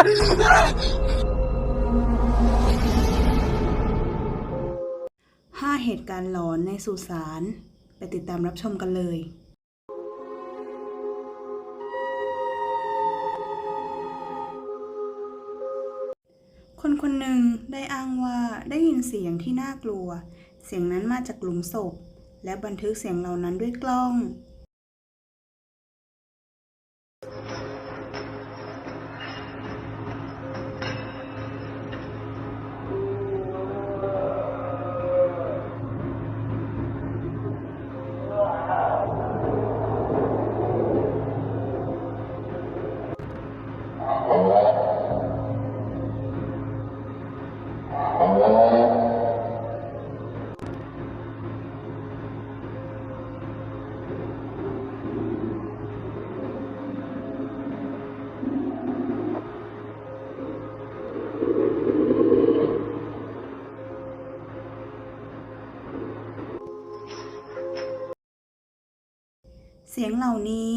ห้าเหตุการณ์หลอนในสุสานไปติดตามรับชมกันเลยคนคนหนึ่งได้อ้างว่าได้ยินเสียงที่น่ากลัว เสียงนั้นมาจากหลุมศพ และบันทึกเสียงเหล่านั้นด้วยกล้อง เสียงเหล่านี้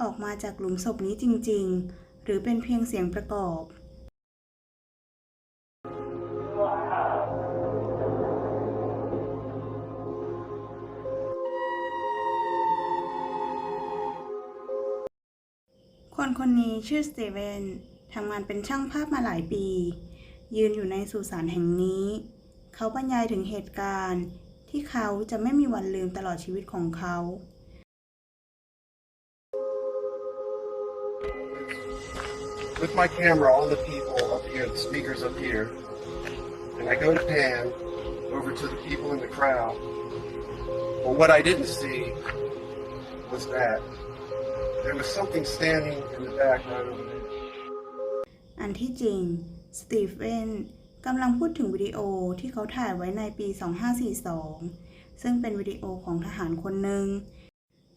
ออกมาจากหลุมศพนี้จริง ๆ หรือเป็นเพียงเสียงประกอบ คนคนนี้ชื่อสเตเวนทำงานเป็นช่างภาพมาหลายปี ยืนอยู่ในสุสานแห่งนี้ เขาบรรยายถึงเหตุการณ์ที่เขาจะไม่มีวันลืมตลอดชีวิตของเขา with my camera on the people up here, the speakers up here, and I go to pan over to the people in the crowd. Well, what I didn't see was that there was something standing in the back right over there. อันที่จริง สตีเฟนกำลังพูดถึงวิดีโอที่เขาถ่ายไว้ในปี 2542 ซึ่งเป็นวิดีโอของทหารคนหนึ่ง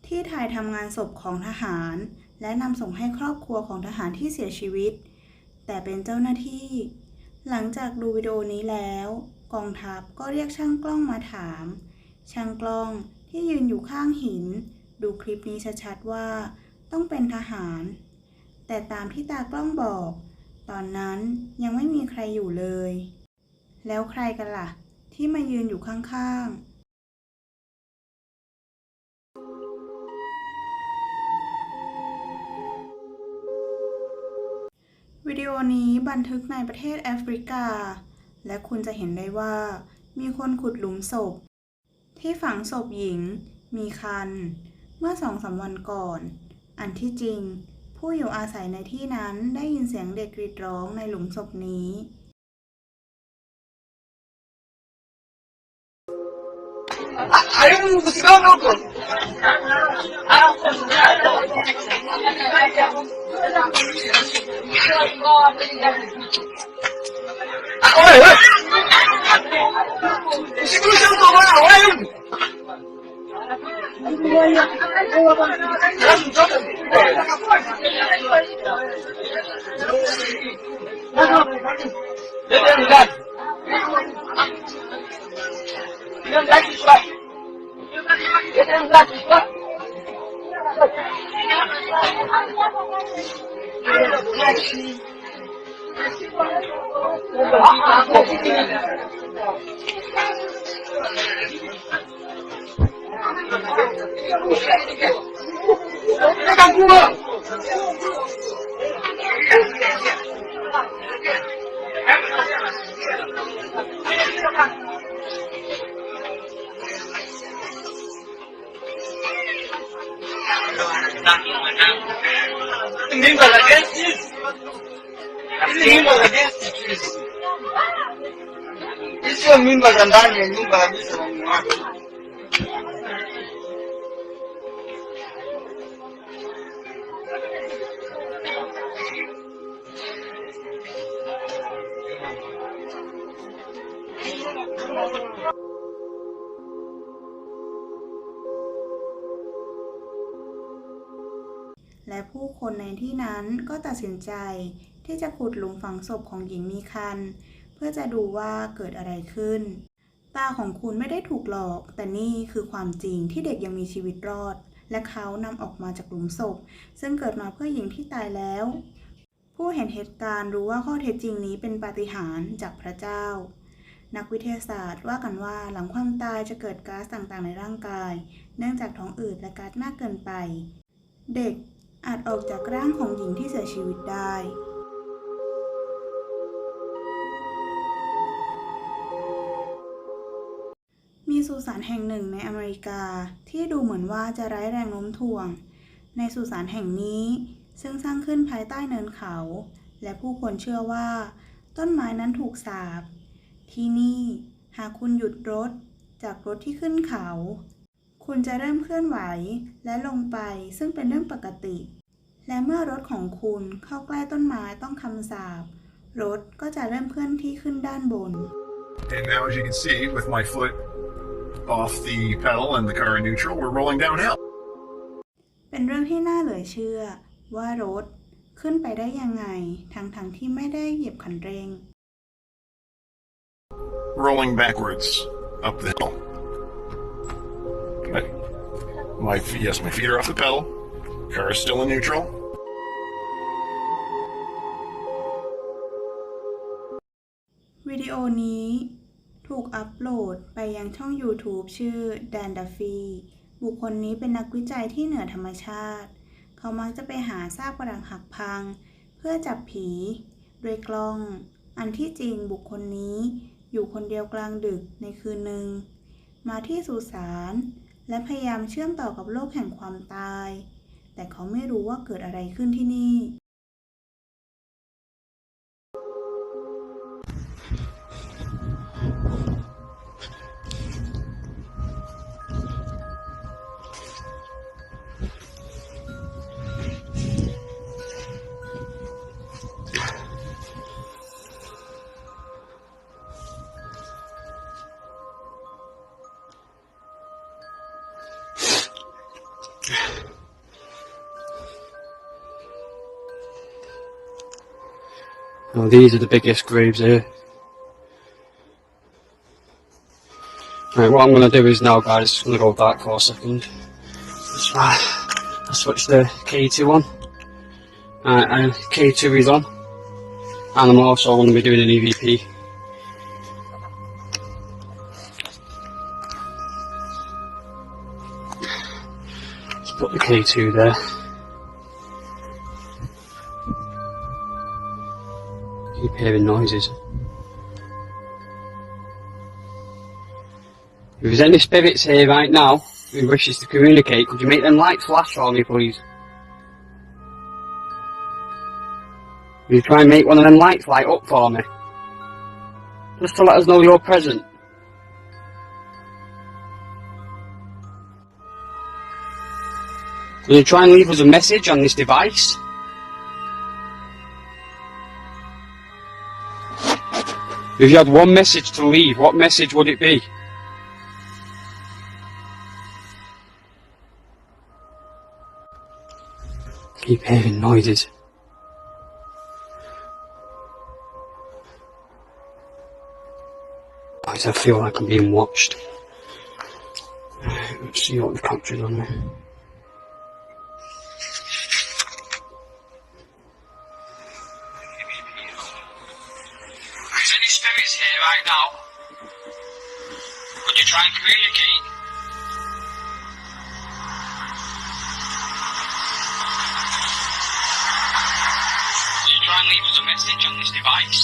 ที่ถ่ายทำงานศพของทหาร และนำส่งให้ครอบครัวของทหารที่เสียชีวิต แต่เป็นเจ้าหน้าที่ หลังจากดูวิดีโอนี้แล้ว กองทัพก็เรียกช่างกล้องมาถาม ช่างกล้องที่ยืนอยู่ข้างหิน ดูคลิปนี้ชัดๆว่า ต้องเป็นทหาร แต่ตามที่ตากล้องบอก ตอนนั้นยังไม่มีใครอยู่เลย แล้วใครกันล่ะ ที่มายืนอยู่ข้างๆ วิดีโอนี้บันทึกในประเทศแอฟริกา และคุณจะเห็นได้ว่า มีคนขุดหลุมศพ ที่ฝังศพหญิง มีคัน เมื่อสองสามวันก่อน อันที่จริง ผู้อยู่อาศัยในที่นั้นได้ยินเสียงเด็กกรีดร้องในหลุมศพนี้ Aí um cigano no outro. Olha, olha. O cigano sentou não olha ele. Olha, olha. 大哥，大哥，大哥，大哥，大哥，大，哥，this. Mingle against this. Hii sio mimba za ndani ya nyumba kabisa na muwake. และผู้คนในที่นั้นก็ตัดสินใจ ที่จะขุดหลุมฝังศพของหญิงมีคันเพื่อจะดูว่าเกิดอะไรขึ้น ตาของคุณไม่ได้ถูกหลอก แต่นี่คือความจริงที่เด็กยังมีชีวิตรอด และเขานำออกมาจากหลุมศพ ซึ่งเกิดมาเพื่อหญิงที่ตายแล้ว ผู้เห็นเหตุการณ์รู้ว่าข้อเท็จจริงนี้เป็นปาฏิหาริย์จากพระเจ้านักวิทยาศาสตร์ว่ากันว่าหลังความตายจะเกิดก๊าซต่างๆในร่างกาย เนื่องจากท้องอืดและก๊าซมากเกินไป เด็กอาจออกจากร่างของหญิงที่เสียชีวิตได้ สุสานแห่งหนึ่งในอเมริกาที่ดูเหมือนว่าจะไร้แรงโน้มถ่วง ในสุสานแห่งนี้ ซึ่งสร้างขึ้นภายใต้เนินเขา และผู้คนเชื่อว่า ต้นไม้นั้นถูกสาปที่นี่หากคุณหยุดรถจากรถที่ขึ้นเขา คุณจะเริ่มเคลื่อนไหวและลงไปซึ่งเป็นเรื่องปกติ และเมื่อรถของคุณเข้าใกล้ต้นไม้ต้องคำสาปรถก็จะเริ่มเคลื่อนที่ขึ้นด้านบน And now, as you can see, with my foot off the pedal and the car in neutral, we're rolling downhill. เป็นเรื่องที่น่าเหลือเชื่อว่ารถขึ้นไปได้ยังไงทั้งๆทที่ไม่ได้เหยียบคันเร่ง Rolling backwards up the hill. But my feet, yes, my feet are off the pedal. Car is still in neutral. วิดีโอนี้ ถูกอัปโหลดไปยังช่อง YouTube ชื่อ Dan Duffy บุคคลนี้เป็นนักวิจัยที่เหนือธรรมชาติ เขามักจะไปหาซากปรักหักพัง เพื่อจับผี โดยกล้อง อันที่จริงบุคคลนี้อยู่คนเดียวกลางดึกในคืนหนึ่ง มาที่สุสานและพยายามเชื่อมต่อกับโลกแห่งความตาย แต่เขาไม่รู้ว่าเกิดอะไรขึ้นที่นี่ Oh, these are the biggest graves here. Right, what I'm going to do is now, guys, I'm going to go back for a second. That's right. I switch the K2 on. Right, and K2 is on. And I'm also going to be doing an EVP. Let's put the K2 there. Keep hearing noises. If there's any spirits here right now who wishes to communicate, could you make them light flash for me, please? Will you try and make one of them lights light up for me? Just to let us know you're present. Will you try and leave us a message on this device? If you had one message to leave, what message would it be? Keep hearing noises. I feel like I'm being watched. Let's see what the captured on me. Communicate? Could you try and leave us a message on this device?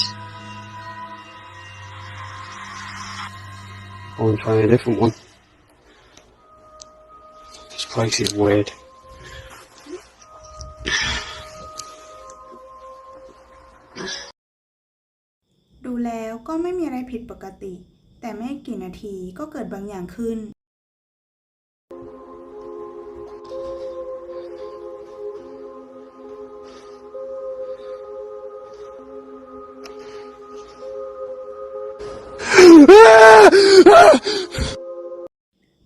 I'll try a different one. This place is weird. ดูแล้วก็ไม่มีอะไรผิดปกติ แต่ไม่กี่นาทีก็เกิดบางอย่างขึ้น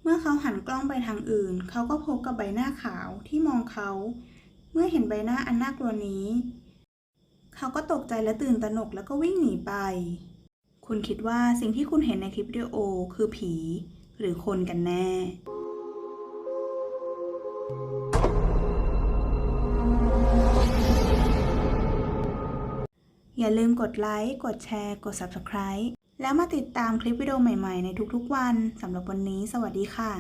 เมื่อเขาหันกล้องไปทางอื่น เขาก็พบกับใบหน้าขาวที่มองเขา เมื่อเห็นใบหน้าอันน่ากลัวนี้ เขาก็ตกใจและตื่นตระหนกแล้วก็วิ่งหนีไป คุณคิดว่าสิ่งที่คุณเห็นในคลิปวิดีโอคือผี หรือคนกันแน่ อย่าลืมกดไลค์ กดแชร์ กด Subscribe แล้วมาติดตามคลิปวิดีโอใหม่ ๆ ในทุกๆวัน สำหรับวันนี้ สวัสดีค่ะ